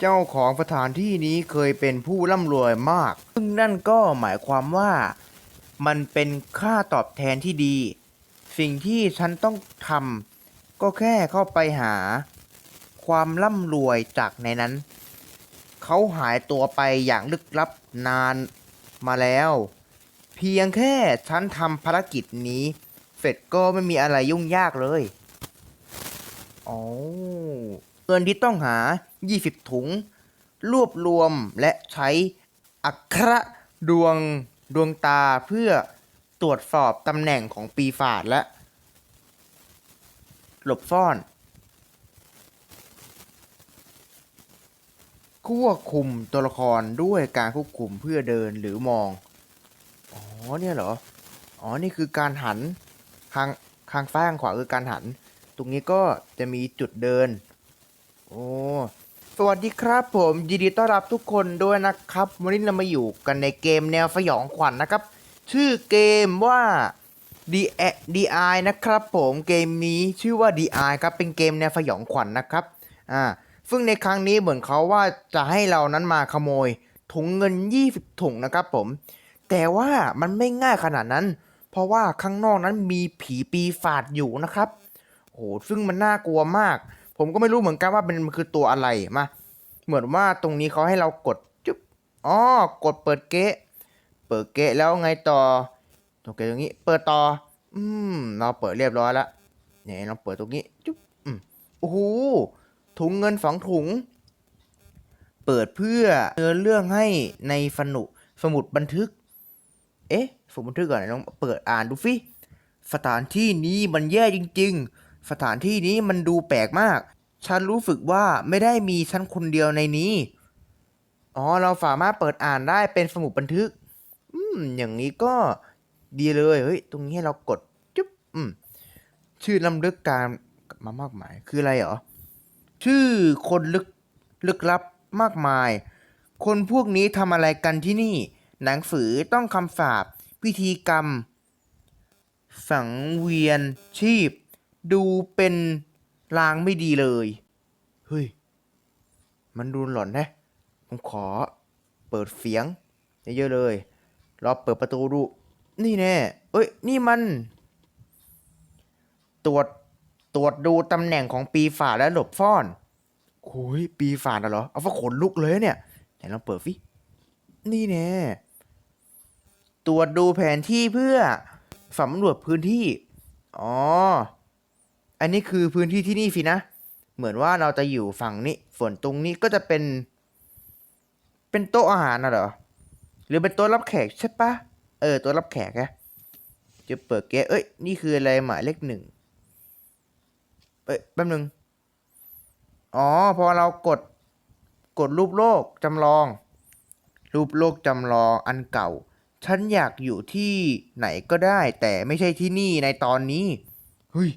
เจ้าของสถานที่นี้เคยเป็นผู้ร่ำรวยมาก ซึ่งนั่นก็หมายความว่ามันเป็นค่าตอบแทนที่ดี สิ่งที่ฉันต้องทำก็แค่เข้าไปหา ความร่ำรวยจากในนั้น เขาหายตัวไปอย่างลึกลับนานมาแล้ว เพียงแค่ฉันทำภารกิจนี้ เสร็จก็ไม่มีอะไรยุ่งยากเลย อ๋อ เงินที่ต้องหา 20 ถุง รวบรวมและใช้อัคระดวงดวงตาเพื่อตรวจสอบตำแหน่งของปีศาจและ หลบซ่อน ควบคุมตัวละครด้วยการควบคุมเพื่อเดินหรือมอง อ๋อเนี่ยเหรอ อ๋อนี่คือการหันข้างข้างซ้ายข้างขวาคือการหัน ตรงนี้ก็จะมีจุดเดิน โอ้สวัสดีครับผมยินดีต้อนรับทุกคนด้วยนะครับ วันนี้เรามาอยู่กันในเกมแนวสยองขวัญนนะครับ ชื่อเกมว่า D DI นะครับผมเกมนี้ชื่อว่า DI ครับเป็นเกมแนวสยองขวัญนะครับอ่าซึ่งในครั้งนี้เหมือนเขาว่าจะให้เรานั้นมาขโมยถุงเงิน 20 ถุงนะครับผม แต่ว่ามันไม่ง่ายขนาดนั้น เพราะว่าข้างนอกนั้นมีผีปีศาจอยู่นะครับโอ้โหซึ่งมันน่ากลัวมาก ผมก็ไม่รู้เหมือนกันว่ามันมันคือตัวอะไรมาเหมือนว่าตรงนี้เขาให้เรากดจุ๊บอ๋อกดเปิดเกะเปิดเกะแล้วไงต่อโอเคตรงนี้เปิดต่อ อืม เราเปิดเรียบร้อยแล้วเนี่ยเราเปิดตรงนี้จุ๊บอืมโอ้โหถุงเงินสองถุง เปิดเพื่อเนื้อเรื่องให้ในสนุสมุดบันทึก เอ๊ะสมุดบันทึกก่อนลองเปิดอ่านดูฟิสถานที่นี้มันแย่จริง ๆ สถานที่นี้มันดูแปลกมาก ฉันรู้สึกว่าไม่ได้มีฉันคนเดียวในนี้ อ๋อ เราสามารถเปิดอ่านได้เป็นสมุดบันทึก อืม อย่างนี้ก็ดีเลย เฮ้ย ตรงนี้ให้เรากด จุ๊บ อืม ชื่อลำลึกการมามากมาย คืออะไรเหรอ ชื่อคนลึกลึกลับมากมาย คนพวกนี้ทำอะไรกันที่นี่ หนังสือต้องคำสาปพิธีกรรม สังเวียนชีพ ดูเป็นลางไม่ดีเลย เฮ้ย มันดูหลอนนะ ผมขอเปิดเสียงเยอะๆเลย รอเปิดประตูดู นี่แน่ เอ้ย นี่มัน ตรวจ ตรวจดูตำแหน่งของปีศาจและหลบซ่อนโอ้ยปีศาจน่ะเหรอ เอาฟ้าขนลุกเลยเนี่ย ไหนลองเปิดฟินี่แน่ ตรวจดูแผนที่เพื่อสำรวจพื้นที่ อ๋อ อันนี้คือพื้นที่ที่นี่สินะ เหมือนว่าเราจะอยู่ฝั่งนี้ ส่วนตรงนี้ก็จะเป็น เป็นโต๊ะอาหารน่ะเหรอ หรือเป็นโต๊ะรับแขกใช่ปะเออโต๊ะรับแขกอะจะเปิดเกะเอ้ย นี่คืออะไรหมายเลขหนึ่งเอ้ยแป๊บนึง อ๋อ พอเรากด กดรูปโลกจำลอง รูปโลกจำลองอันเก่า ฉันอยากอยู่ที่ไหนก็ได้ แต่ไม่ใช่ที่นี่ในตอนนี้ เฮ้ย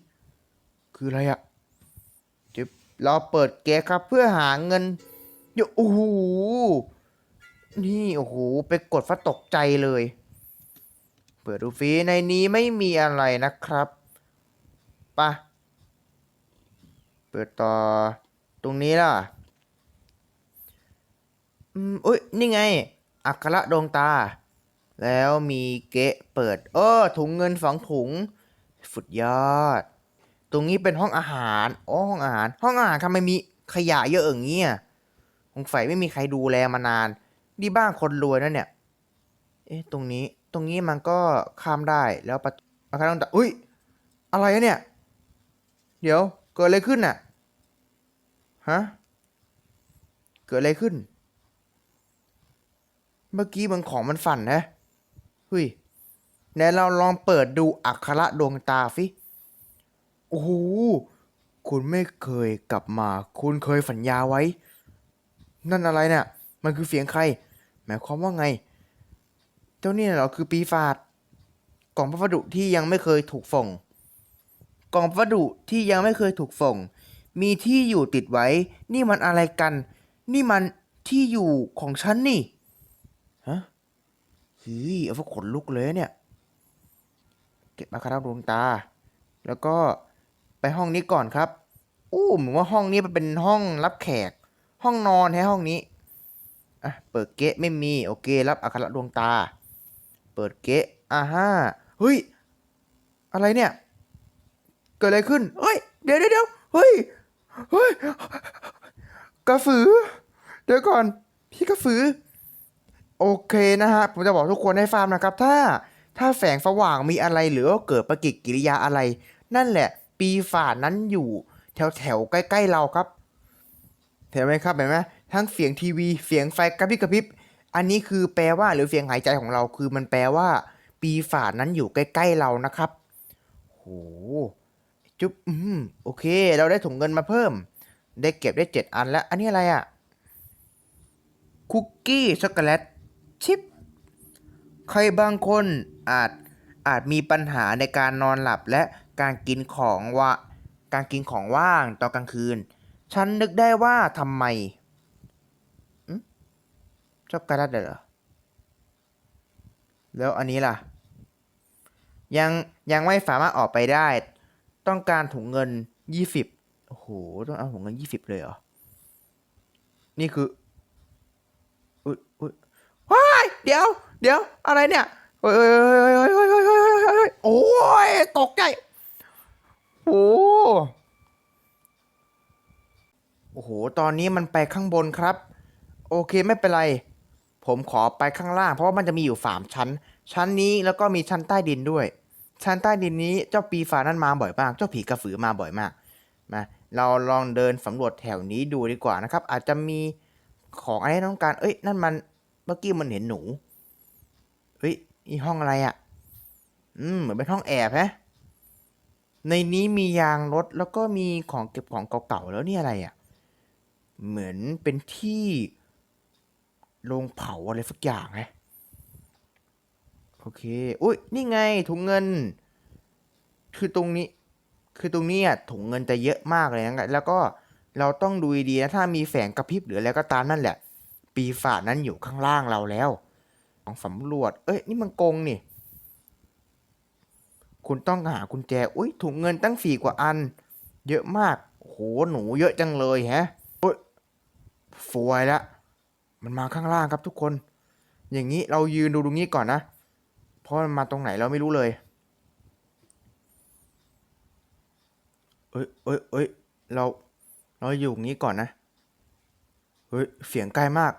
คืออะไรอะจะเราเปิดเกมครับเพื่อหาเงินเยอะโอ้โหนี่โอ้โหไปกดฟ้าตกใจเลย เปิดดูฟรีในนี้ไม่มีอะไรนะครับปะเปิดต่อตรงนี้ล่ะอืมอุ้ยนี่ไง อัคระดวงตา แล้วมีเกะเปิด เออถุงเงินสองถุง สุดยอด ตรงนี้เป็นห้องอาหารอ๋อห้องอาหาร ห้องอาหารทำไมมีขยะเยอะอย่างเงี้ยสงสัยไม่มีใครดูแลมานานนี่บ้านคนรวยนะเนี่ย เอ๊ะตรงนี้ ตรงนี้มันก็ข้ามได้แล้วประตูอาคารต้องตัดอุ้ย อะไรเนี่ย เดี๋ยว เกิดอะไรขึ้นน่ะ ฮะ เกิดอะไรขึ้น เมื่อกี้มันของมันฝันนะเฮ้ยไหนเราลองเปิดดูอักขระดวงตาสิ โอ้โห คุณไม่เคยกลับมา คุณเคยสัญญาไว้ นั่นอะไรเนี่ย มันคือเสียงใคร หมายความว่าไง เจ้านี่เหรอคือปีศาจ กล่องพัสดุที่ยังไม่เคยถูกส่ง กล่องพัสดุที่ยังไม่เคยถูกส่ง มีที่อยู่ติดไว้ นี่มันอะไรกัน นี่มันที่อยู่ของฉันนี่ ฮะเฮ้ยเอาพวกขนลุกเลยเนี่ย เก็บอาคาราดวงตา แล้วก็ ไปห้องนี้ก่อนครับ อู้เหมือนว่าห้องนี้มันเป็นห้องรับแขก ห้องนอนแฮะห้องนี้ อะ เปิดเก๊ะไม่มี โอเครับอัคระดวงตา เปิดเก๊ะอ่าฮ่าเฮ้ย อะไรเนี่ย เกิดอะไรขึ้น เฮ้ยเดี๋ยวเดี๋ยวเดี๋ยวเฮ้ย เฮ้ย กระสือ เดี๋ยวก่อน พี่กระสือ โอเคนะฮะ ผมจะบอกทุกคนให้ฟังนะครับ ถ้า ถ้าแสงสว่างมีอะไรหรือว่าเกิดปฏิกิริยาอะไร นั่นแหละ ปีศาจนั้นอยู่ แถวแถวใกล้ๆเราครับเห็นไหมครับเห็นไหมทั้งเสียงทีวีเสียงไฟกระพริบกระพริบ อันนี้คือแปลว่าหรือเสียงหายใจของเราคือมันแปลว่า ปีศาจนั้นอยู่ใกล้ๆเรานะครับโหจุ๊บอืมโอเค เราได้ถุงเงินมาเพิ่ม ได้เก็บได้เจ็ดอันแล้ว อันนี้อะไรอะคุกกี้ช็อกโกแลตชิปใครบางคนอาจอาจมีปัญหาในการนอนหลับและ การกินของว่าการกินของว่างตอนกลางคืน ฉันนึกได้ว่าทำไมชอบการัดเหรอ แล้วอันนี้ล่ะ ยังยังไม่สามารถออกไปได้ ต้องการถุงเงินยี่สิบโอ้โห ต้องเอาถุงเงินยี่สิบเลยเหรอ นี่คือ อุ๊ยอุ๊ยว้ายเดี๋ยว เดี๋ยว อะไรเนี่ย โอ้ยโอ้ยโอ้ยโอ้ยโอ้ยโอ้ยตกใจ โอ้โอ้โห ตอนนี้มันไปข้างบนครับ โอเคไม่เป็นไร ผมขอไปข้างล่าง เพราะว่ามันจะมีอยู่สามชั้น ชั้นนี้แล้วก็มีชั้นใต้ดินด้วย ชั้นใต้ดินนี้เจ้าปีศาจนั้นมาบ่อยมาก เจ้าผีกระสือมาบ่อยมากมาเราลองเดินสำรวจแถวนี้ดูดีกว่านะครับ อาจจะมีของอะไรต้องการ เอ้ย นั่นมันเมื่อกี้มันเห็นหนู เฮ้ยนี่ห้องอะไรอะ่ะ อืม เหมือนเป็นห้องแอบฮะ ในนี้มียางรถแล้วก็มีของเก็บของเก่าๆแล้วนี่อะไรอะ่ะ เหมือนเป็นที่โรงเผาอะไรสักอย่างไงโอเค อุ้ยนี่ไงถุงเงิน คือตรงนี้ คือตรงนี้อะถุงเงินจะเยอะมากเลยนะแล้วก็เราต้องดูดีนะ ถ้ามีแสงกระพริบหรืออะไรก็ตามนั่นแหละ ปีศาจนั้นอยู่ข้างล่างเราแล้ว ของสำรวจ เอ้ย นี่มันโกงนี่ คุณต้องหากุญแจ อุ้ยถุงเงินตั้งสี่กว่าอัน เยอะมาก โห หนูเยอะจังเลยแฮะโอ้ยฟวยละ มันมาข้างล่างครับทุกคน อย่างนี้เรายืนดูตรงนี้ก่อนนะ เพราะมันมาตรงไหนเราไม่รู้เลย เอ้ยเอ้ยเอ้ยเรา เราอยู่ตรงนี้ก่อนนะ เฮ้ย เสียงใกล้มาก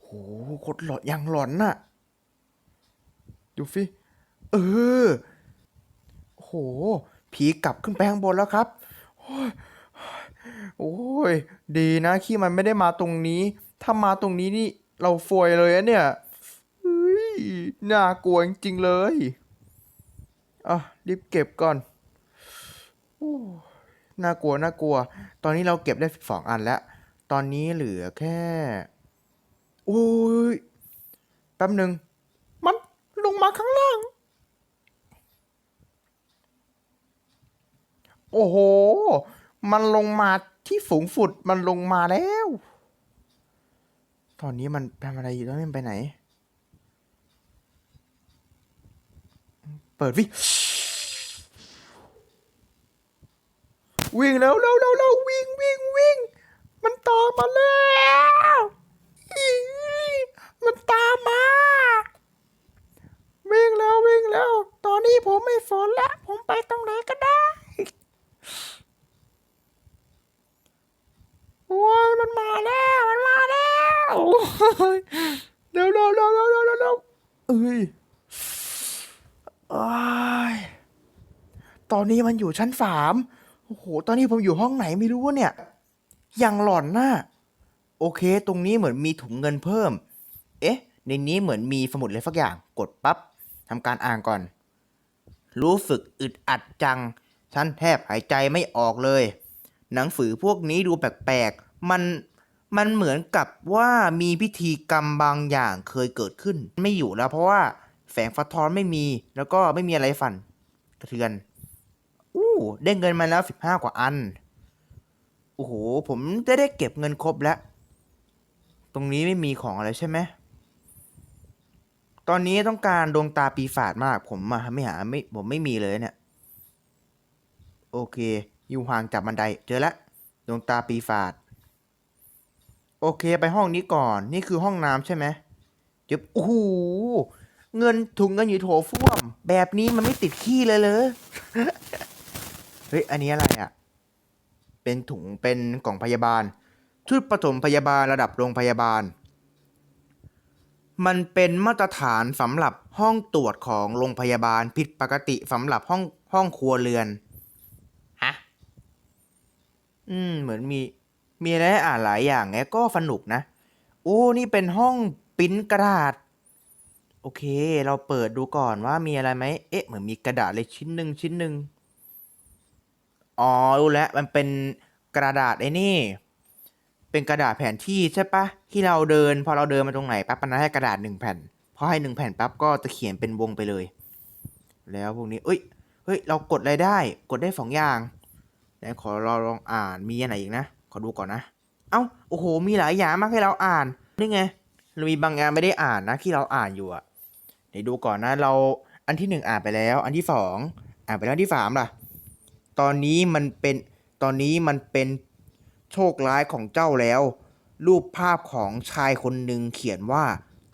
โหโคตรหลอนยังหลอนน่ะ ดูฟิ เออ โห ผีกลับขึ้นไปข้างบนแล้วครับ โอ้ยโอ้ย ดีนะที่มันไม่ได้มาตรงนี้ ถ้ามาตรงนี้นี่เราฟวยเลยอะเนี่ยน่ากลัวจริงๆเลย อะ รีบเก็บก่อนอน่ากลัวน่ากลัว ตอนนี้เราเก็บได้สองอันแล้ว ตอนนี้เหลือแค่โอ้ย แป๊บหนึ่ง มันลงมาข้างล่าง โอ้โห มันลงมาที่ฝูงฝุดมันลงมาแล้ว ตอนนี้มันทำอะไรอยู่ตอนนี้มันไปไหน เปิดวิ วิ่งแล้วแล้วแล้วแล้ววิ่งวิ่งวิ่ง มันตามมาแล้วมันตามมา วิ่งแล้ววิ่งแล้ว ตอนนี้ผมไม่สนละ ผมไปตรงไหนก็ได้ โอ้ยมันมาแล้ว มันมาแล้วโอ้ยเร็วเร็วเร็วเร็วเร็วเร็วเร็วเอ้ยอ้ตอนนี้มันอยู่ชั้นสามโอ้โห ตอนนี้ผมอยู่ห้องไหนไม่รู้เนี่ยยังหลอนน่ะ โอเค ตรงนี้เหมือนมีถุงเงินเพิ่ม เอ๊ะ ในนี้เหมือนมีสมุดอะไรสักอย่าง กดปั๊บทำการอ่านก่อน รู้สึกอึดอัดจัง ฉันแทบหายใจไม่ออกเลย หนังสือพวกนี้ดูแปลกๆ มันมันเหมือนกับว่ามีพิธีกรรมบางอย่างเคยเกิดขึ้น ไม่อยู่แล้วเพราะว่าแสงสะท้อนไม่มีแล้วก็ไม่มีอะไรฝันกระเทือน อู้ได้เงินมาแล้วสิบห้ากว่าอัน โอ้โห ผมจะได้เก็บเงินครบแล้ว ตรงนี้ไม่มีของอะไรใช่ไหม ตอนนี้ต้องการดวงตาปีศาจมาก ผมมาไม่หาไม่ผมไม่มีเลยเนี่ย โอเค อยู่ห่างจากบันไดเจอแล้วดวงตาปีศาจโอเคไปห้องนี้ก่อนนี่คือห้องน้ำใช่ไหมเดี๋ยวโอ้โหเงินถุงเงินอยู่โถส้วม แบบนี้มันไม่ติดขี้เลยเลยเฮ้ยอันนี้อะไรอะ เป็นถุงเป็นกล่องพยาบาล ชุดปฐมพยาบาลระดับโรงพยาบาล มันเป็นมาตรฐานสำหรับห้องตรวจของโรงพยาบาลผิดปกติสำหรับห้องห้องครัวเรือน อืม เหมือนมี มีอะไรให้อ่านหลายอย่างไงก็สนุกนะ โอ้ นี่เป็นห้องปริ้นกระดาษ โอเค เราเปิดดูก่อนว่ามีอะไรไหม เอ๊ะ เหมือนมีกระดาษเลยชิ้นหนึ่งชิ้นหนึ่งอ๋อ รู้แล้ว มันเป็นกระดาษไอ้นี่ เป็นกระดาษแผนที่ใช่ปะ ที่เราเดิน พอเราเดินมาตรงไหนปั๊บมันให้กระดาษหนึ่งแผ่น พอให้หนึ่งแผ่นปั๊บก็จะเขียนเป็นวงไปเลย แล้วพวกนี้ เอ้ย เฮ้ย เรากดอะไรได้ กดได้สองอย่าง ไหนขอเราลองอ่านมีอันไหนอีกนะ ขอดูก่อนนะ เอ้าโอ้โห มีหลายอย่างมากให้เราอ่านนี่ไงเรามีบางอย่างไม่ได้อ่านนะที่เราอ่านอยู่อะเดี๋ยวดูก่อนนะเราอันที่หนึ่งอ่านไปแล้ว อันที่สองอ่านไปแล้วที่สามล่ะ ตอนนี้มันเป็นตอนนี้มันเป็นโชคร้ายของเจ้าแล้ว รูปภาพของชายคนหนึ่งเขียนว่า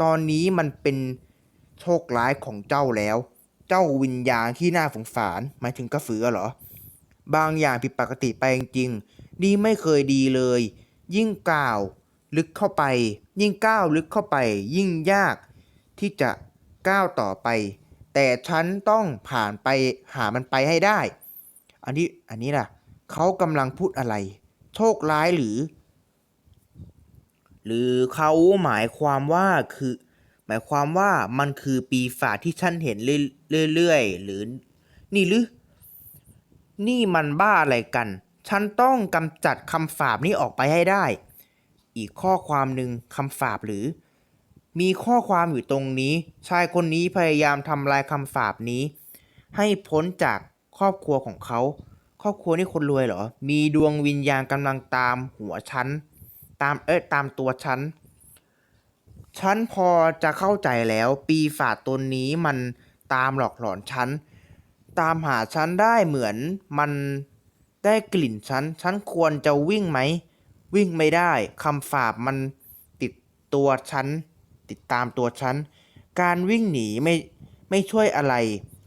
ตอนนี้มันเป็นโชคร้ายของเจ้าแล้ว เจ้าวิญญาณที่น่าสงสารหมายถึงกระสือเหรอ บางอย่างผิดปกติไปจริงๆนี่ไม่เคยดีเลย ยิ่งกล่าวลึกเข้าไป ยิ่งก้าวลึกเข้าไป ยิ่งยากที่จะก้าวต่อไป แต่ฉันต้องผ่านไปหามันไปให้ได้ อันนี้อันนี้ล่ะเขากำลังพูดอะไร โชคร้ายหรือ หรือเขาหมายความว่าคือ หมายความว่ามันคือปีศาจที่ฉันเห็นเรื่อยๆหรือ นี่หรือ นี่มันบ้าอะไรกัน ฉันต้องกำจัดคำสาปนี้ออกไปให้ได้ อีกข้อความหนึ่งคำสาปหรือ มีข้อความอยู่ตรงนี้ ชายคนนี้พยายามทำลายคำสาปนี้ ให้พ้นจากครอบครัวของเขา ครอบครัวนี่คนรวยเหรอ มีดวงวิญญาณกำลังตามหัวฉัน ตามเอ๊ะตามตัวฉัน ฉันพอจะเข้าใจแล้ว ปีศาจตนนี้มันตามหลอกหลอนฉัน ตามหาฉันได้เหมือนมันได้กลิ่นฉัน ฉันควรจะวิ่งไหม วิ่งไม่ได้คำสาปมันติดตัวฉัน ติดตามตัวฉัน การวิ่งหนีไม่ไม่ช่วยอะไร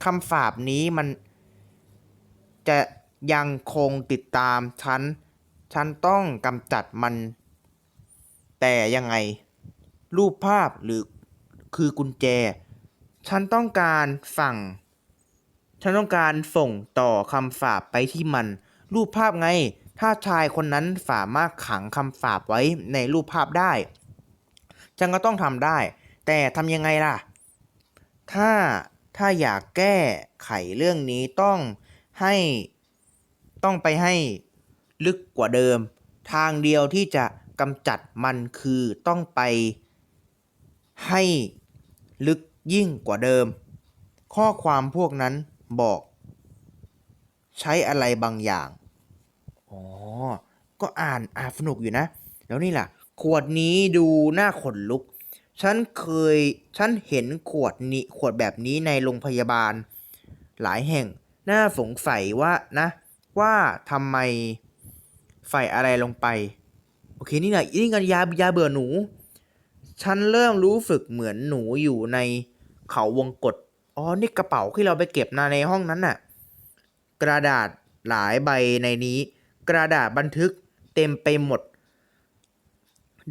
คำสาปนี้มัน จะยังคงติดตามฉัน ฉันต้องกำจัดมัน แต่ยังไง รูปภาพหรือคือกุญแจ ฉันต้องการสั่ง ฉันต้องการส่งต่อคำสาปไปที่มัน รูปภาพไง ถ้าชายคนนั้นสามารถขังคำสาปไว้ในรูปภาพได้ ฉันก็ต้องทำได้ แต่ทำยังไงล่ะ ถ้าถ้าอยากแก้ไขเรื่องนี้ต้องให้ต้องไปให้ลึกกว่าเดิม ทางเดียวที่จะกำจัดมันคือต้องไปให้ลึกยิ่งกว่าเดิม ข้อความพวกนั้น บอก ใช้อะไรบางอย่าง อ๋อ ก็อ่านอ่านสนุกอยู่นะ แล้วนี่ล่ะ ขวดนี้ดูน่าขนลุก ฉันเคย ฉันเห็นขวดนี้ ขวดแบบนี้ในโรงพยาบาล หลายแห่ง น่าสงสัยว่านะ ว่าทำไมใส่อะไรลงไป โอเค นี่แหละนี่กันยายาเบื่อหนู ฉันเริ่มรู้สึกเหมือนหนูอยู่ในเขาวงกฏ อ๋อ นี่กระเป๋าที่เราไปเก็บนาในห้องนั้นน่ะ กระดาษหลายใบในนี้ กระดาษบันทึกเต็มไปหมด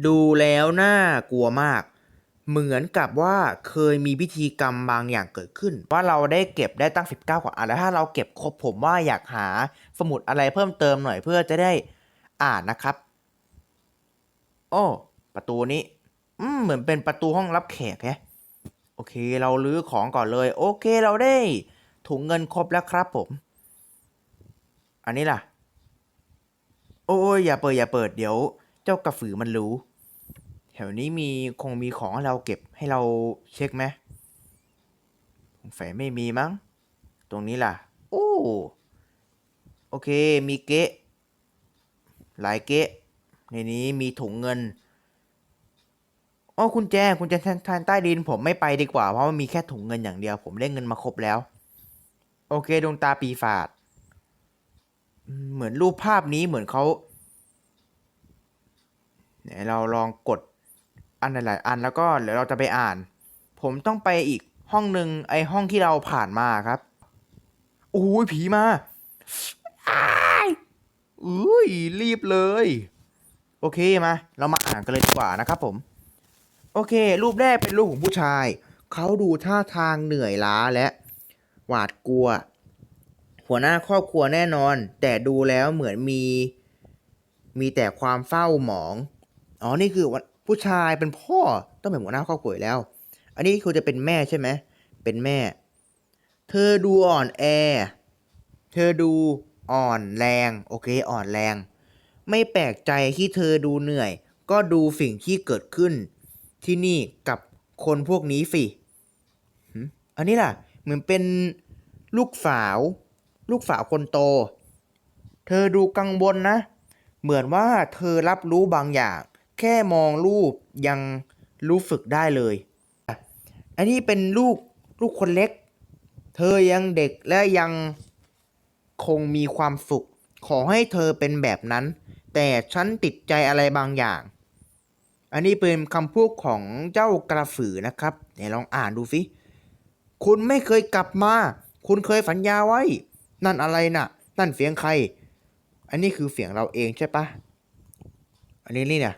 ดูแล้วน่ากลัวมาก เหมือนกับว่าเคยมีพิธีกรรมบางอย่างเกิดขึ้น ว่าเราได้เก็บได้ตั้ง 19กว่าอันแล้วถ้าเราเก็บครบผมว่าอยากหาสมุดอะไรเพิ่มเติมหน่อยเพื่อจะได้อ่านนะครับ โอ้ ประตูนี้ อืมเหมือนเป็นประตูห้องรับแขกแฮะ โอเค เราลื้อของก่อนเลย โอเคเราได้ถุงเงินครบแล้วครับผม อันนี้ล่ะ โอ้ยอย่าเปิดอย่าเปิดเดี๋ยว เจ้ากระสือมันรู้ แถวนี้มีคงมีของให้เราเก็บให้เราเช็คไหมสงสัยไม่มีมั้ง ตรงนี้ล่ะ โอ้โอเคมีเกะหลายเกะในนี้มีถุงเงิน อ๋อคุณแจคุณแจทานใต้ดินผมไม่ไปดีกว่า เพราะมันมีแค่ถุงเงินอย่างเดียว ผมได้เงินมาครบแล้ว โอเคดวงตาปีศาจเหมือนรูปภาพนี้เหมือนเขาไหนเดี๋ยเราลองกดอันหลายๆอันแล้วก็เดี๋ยวเราจะไปอ่าน ผมต้องไปอีกห้องหนึ่งไอห้องที่เราผ่านมาครับโอ้ยผีมาอ้ายอุ้ยรีบเลย โอเคมา เรามาอ่านกันเลยดีกว่านะครับผม โอเค รูปแรกเป็นรูปของผู้ชาย เขาดูท่าทางเหนื่อยล้าและ หวาดกลัว หัวหน้าครอบครัวแน่นอน แต่ดูแล้วเหมือนมี มีแต่ความเฝ้าหมอง อ๋อ นี่คือผู้ชายเป็นพ่อต้องเป็นหัวหน้าครอบครัวแล้ว อันนี้คือจะเป็นแม่ใช่ไหม เป็นแม่ เธอดูอ่อนแอ เธอดูอ่อนแรง โอเค อ่อนแรง ไม่แปลกใจที่เธอดูเหนื่อย ก็ดูสิ่งที่เกิดขึ้น ที่นี่กับคนพวกนี้สิอันนี้ล่ะ เหมือนเป็นลูกสาว ลูกสาวคนโต เธอดูกังวลนะ เหมือนว่าเธอรับรู้บางอย่าง แค่มองรูปยังรู้สึกได้เลย อันนี้เป็นลูกลูกคนเล็ก เธอยังเด็กและยังคงมีความสุข ขอให้เธอเป็นแบบนั้น แต่ฉันติดใจอะไรบางอย่าง อันนี้เป็นคำพูดของเจ้ากระสือนะครับไหนลองอ่านดูสิคุณไม่เคยกลับมา คุณเคยสัญญาไว้ นั่นอะไรน่ะ นั่นเสียงใคร อันนี้คือเสียงเราเองใช่ปะอันนี้นี่เนี่ย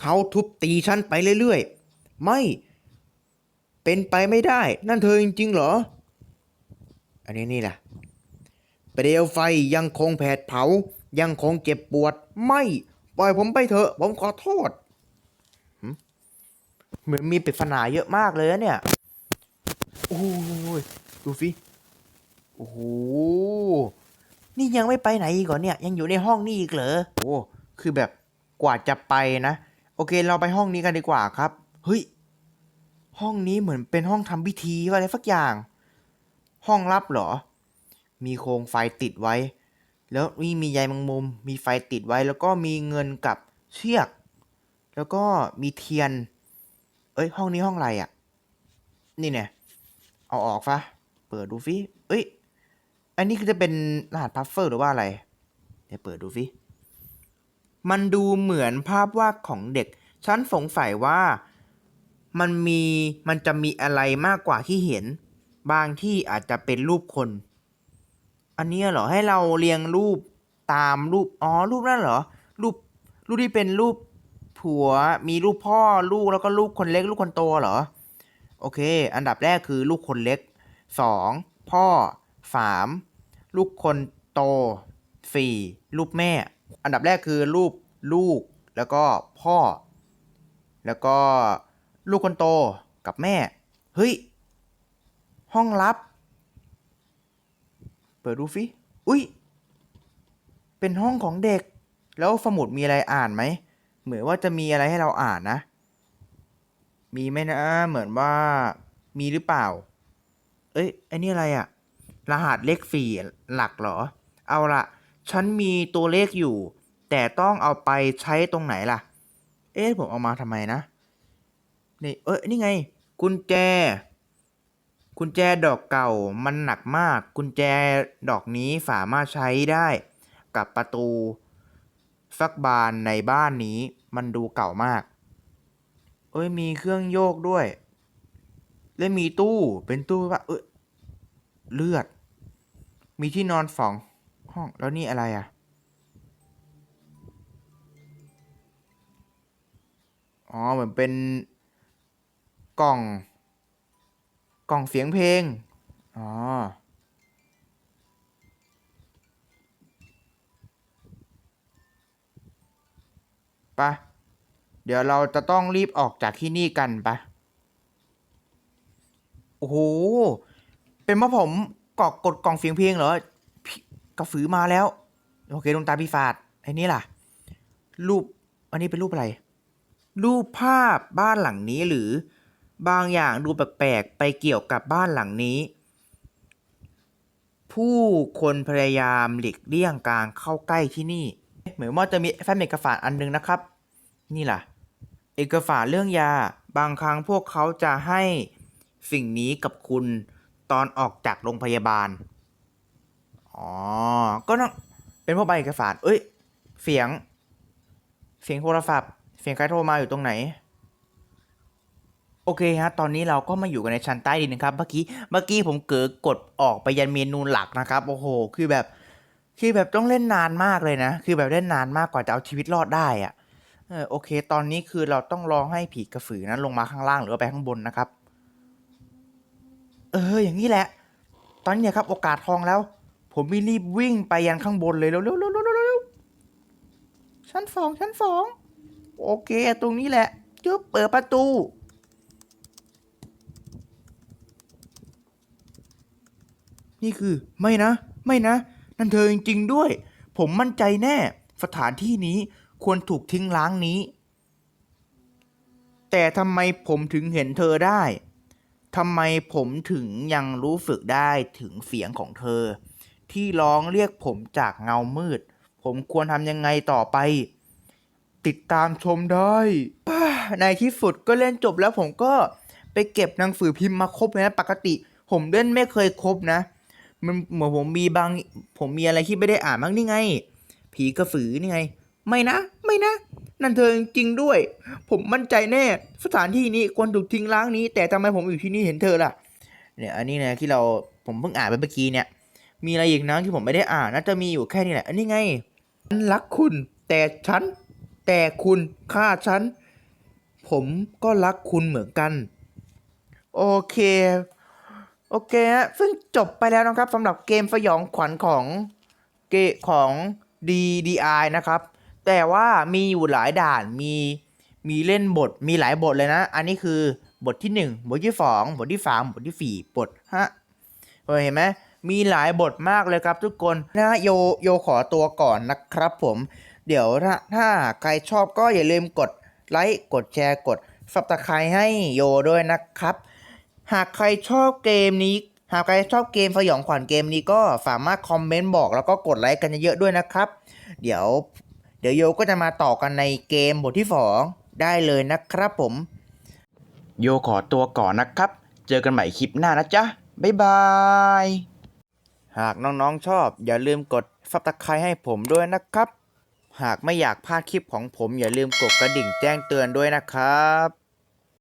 เขาทุบตีฉันไปเรื่อยๆ ไม่ เป็นไปไม่ได้ นั่นเธอจริงๆเหรอ อันนี้นี่แหละเปลวไฟยังคงแผดเผา ยังคงเจ็บปวด ไม่ ปล่อยผมไปเถอะ ผมขอโทษเหมือนมีปริศนาเยอะมากเลยเนี่ย โอ้ยดูสิโอ้โห นี่ยังไม่ไปไหนอีกเหรอเนี่ย ยังอยู่ในห้องนี่อีกเหรอ โอ้ คือแบบกว่าจะไปนะ โอเค เราไปห้องนี้กันดีกว่าครับ เฮ้ย ห้องนี้เหมือนเป็นห้องทำพิธีอะไรสักอย่าง ห้องลับเหรอ มีโคมไฟติดไว้ แล้วนี่มีใยแมังมุม มีไฟติดไว้ แล้วก็มีเงินกับเชือก แล้วก็มีเทียน เอ้ย ห้องนี้ห้องอะไรอะ่ะ นี่เนี่ย เอาออกฟะเปิดดูฟิเอ้ย อันนี้คือจะเป็นรหัสพัฟเฟอร์หรือว่าอะไร เดี๋ยวเปิดดูฟิมันดูเหมือนภาพวาดของเด็ก ฉันสงสัยว่ามันมีมันจะมีอะไรมากกว่าที่เห็น บางที่อาจจะเป็นรูปคน อันนี้เหรอให้เราเรียงรูปตามรูปอ๋อรูปนั่นเหรอรูปรูปที่เป็นรูปผัวมีรูปพ่อลูกแล้วก็ลูกคนเล็ก ลูกคนโตเหรอโอเค อันดับแรกคือลูกคนเล็กสองพ่อสามลูกคนโตสี่ลูกแม่ อันดับแรกคือรูปลูกแล้วก็พ่อ แล้วก็ลูกคนโตกับแม่ เฮ้ย ห้องลับ เปิดดูฟิอุ้ย เป็นห้องของเด็ก แล้วสมุดมีอะไรอ่านไหม เหมือนว่าจะมีอะไรให้เราอ่านนะ มีไหมนะ เหมือนว่า มีหรือเปล่า เอ้ยไอ้นี่อะไรอะรหัสเลขสี่หลักเหรอ เอาละฉันมีตัวเลขอยู่ แต่ต้องเอาไปใช้ตรงไหนล่ะ เอ๊ะผมเอามาทำไมนะ นี่ เอ้ยนี่ไง กุญแจ กุญแจดอกเก่ามันหนักมาก กุญแจดอกนี้สามารถใช้ได้กับประตูสักบานในบ้านนี้มันดูเก่ามาก เอ้ยมีเครื่องโยกด้วย และมีตู้เป็นตู้ว่าเอ้ยเลือด มีที่นอนสองห้องแล้วนี่อะไรอะอ๋อเหมือนเป็นกล่อง กล่องเสียงเพลง อ๋อ ปะ เดี๋ยวเราจะต้องรีบออกจากที่นี่กันปะ โอ้โห เป็นเพราะผมกอกกดกล่องเสียงเพลงเหรอกระสือมาแล้ว โอเคดวงตาปีศาจไอ้นี่ล่ะ รูป อันนี้เป็นรูปอะไร รูปภาพบ้านหลังนี้หรือ บางอย่างดูแปลกๆไปเกี่ยวกับบ้านหลังนี้ ผู้คนพยายามหลีกเลี่ยงการเข้าใกล้ที่นี่ เหมือนว่าจะมีแฟ้มเอกสารอันนึงนะครับ นี่ล่ะ เอกสารเรื่องยา บางครั้งพวกเขาจะให้สิ่งนี้กับคุณตอนออกจากโรงพยาบาล อ๋อ ก็ต้องเป็นพวกใบเอกสาร เอ้ย เสียง เสียงโทรศัพท์ เสียงใครโทรมาอยู่ตรงไหน โอเคฮะ ตอนนี้เราก็มาอยู่กันในชั้นใต้ดินนะครับ เมื่อกี้ เมื่อกี้ผมเกิดกดออกไปยันเมนูหลักนะครับ โอ้โห คือแบบ คือแบบต้องเล่นนานมากเลยนะ คือแบบเล่นนานมากกว่าจะเอาชีวิตรอดได้อะเออ โอเค ตอนนี้คือเราต้องรอให้ผีกระสือนั้นลงมาข้างล่างหรือว่าไปข้างบนนะครับ เออ อย่างนี้แหละ ตอนนี้เนี่ยครับ โอกาสทองแล้ว ผมมีรีบวิ่งไปยันข้างบนเลยเร็วเร็วเร็วเร็วเร็วเร็วชั้นสองชั้นสอง โอเค ตรงนี้แหละจึ๊บเปิดประตู นี่คือไม่นะ ไม่นะ นั่นเธอจริง ๆ ด้วย ผมมั่นใจแน่ สถานที่นี้ควรถูกทิ้งล้างนี้ แต่ทำไมผมถึงเห็นเธอได้ทำไมผมถึงยังรู้สึกได้ถึงเสียงของเธอ ที่ร้องเรียกผมจากเงามืด ผมควรทำยังไงต่อไป ติดตามชมได้ในที่สุดก็เล่นจบแล้วผมก็ไปเก็บหนังสือพิมพ์มาครบเลยนะปกติ ผมเล่นไม่เคยครบนะ มันเหมือนผมมีบาง ผมมีอะไรที่ไม่ได้อ่านบ้างนี่ไง ผีกระสือนี่ไง ไม่นะ ไม่นะ นั่นเธอจริงด้วย ผมมั่นใจแน่ สถานที่นี้ควรถูกทิ้งล้างนี้ แต่ทำไมผมอยู่ที่นี่เห็นเธอล่ะ เนี่ย อันนี้นะที่เรา ผมเพิ่งอ่านไปเมื่อกี้เนี่ย มีอะไรอีกนะที่ผมไม่ได้อ่านน่าจะมีอยู่แค่นี้แหละ อันนี้ไง ฉันรักคุณ แต่ฉัน แต่คุณฆ่าฉัน ผมก็รักคุณเหมือนกัน โอเค โอเคฮะ ซึ่งจบไปแล้วนะครับสำหรับเกมสยองขวัญของเกของ DDI นะครับ แต่ว่ามีอยู่หลายด่าน มี มีเล่นบท มีหลายบทเลยนะ อันนี้คือบทที่ 1 บทที่ 2 บทที่ 3 บทที่ 4 บทฮะเห็นไหมมีหลายบทมากเลยครับทุกคนนะโยโยขอตัวก่อนนะครับผม เดี๋ยวถ้าถ้าใครชอบก็อย่าลืมกดไลค์ กดแชร์ กดซับสไครให้โยด้วยนะครับ หากใครชอบเกมนี้ หากใครชอบเกมสยองขวัญเกมนี้ก็สามารถคอมเมนต์บอกแล้วก็กดไลค์กันเยอะๆด้วยนะครับ เดี๋ยว เดี๋ยวโยก็จะมาต่อกันในเกมบทที่ 2 ได้เลยนะครับผม โยขอตัวก่อนนะครับ เจอกันใหม่คลิปหน้านะจ๊ะ บ๊ายบาย หากน้องๆชอบ อย่าลืมกดซับสไครให้ผมด้วยนะครับ หากไม่อยากพลาดคลิปของผมอย่าลืมกดกระดิ่งแจ้งเตือนด้วยนะครับ